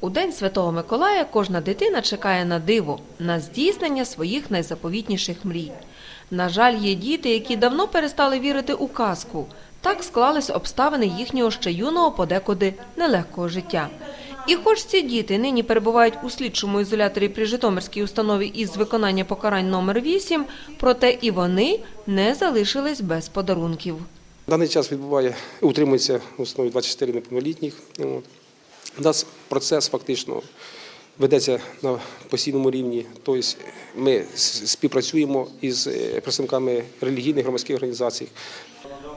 У День Святого Миколая кожна дитина чекає на диво, на здійснення своїх найзаповітніших мрій. На жаль, є діти, які давно перестали вірити у казку. Так склались обставини їхнього ще юного подекуди нелегкого життя. І хоч ці діти нині перебувають у слідчому ізоляторі при Житомирській установі із виконання покарань номер 8, проте і вони не залишились без подарунків. Даний час відбуває, утримується в основі 24 неповнолітніх. У нас процес фактично ведеться на постійному рівні. Тобто ми співпрацюємо із е, представниками релігійних громадських організацій.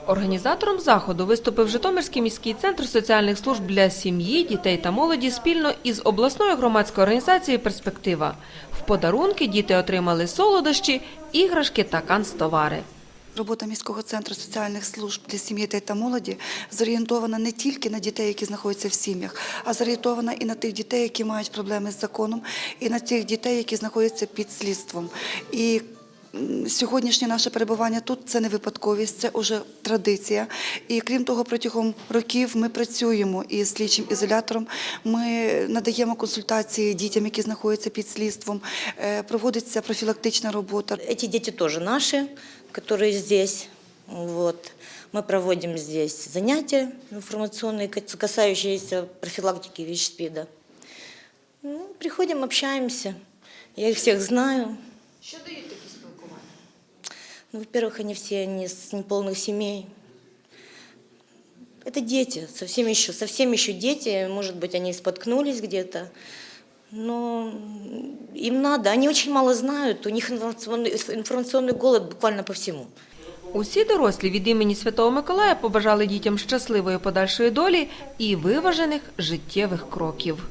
Організатором заходу виступив Житомирський міський центр соціальних служб для сім'ї, дітей та молоді спільно із обласною громадською організацією Перспектива. В подарунки діти отримали солодощі, іграшки та канцтовари. Робота міського центру соціальних служб для сім'ї та молоді зорієнтована не тільки на дітей, які знаходяться в сім'ях, а зорієнтована і на тих дітей, які мають проблеми з законом, і на тих дітей, які знаходяться під слідством. І Сьогоднішнє наше перебування тут це не випадковість, це вже традиція. І крім того, протягом років ми працюємо із слідчим ізолятором. Ми надаємо консультації дітям, які знаходяться під слідством. Е, Проводиться профілактична робота. Эти дети тоже наши, которые здесь. Вот. Мы проводим здесь занятия информационные, ка- касающиеся профилактики ВИЧ-СПИДа. Ну, приходим, общаемся. Я их всех знаю. Що дають такі спілкування? Ну, во-первых, они все не с неполных семей. Это дети, совсем еще, совсем еще дети. Может быть, они споткнулись где-то. Но им надо. Они очень мало знают. У них информационный, информационный голод буквально по всему. Усі дорослі від імені Святого Миколая побажали дітям щасливої подальшої долі і виважених життєвих кроків.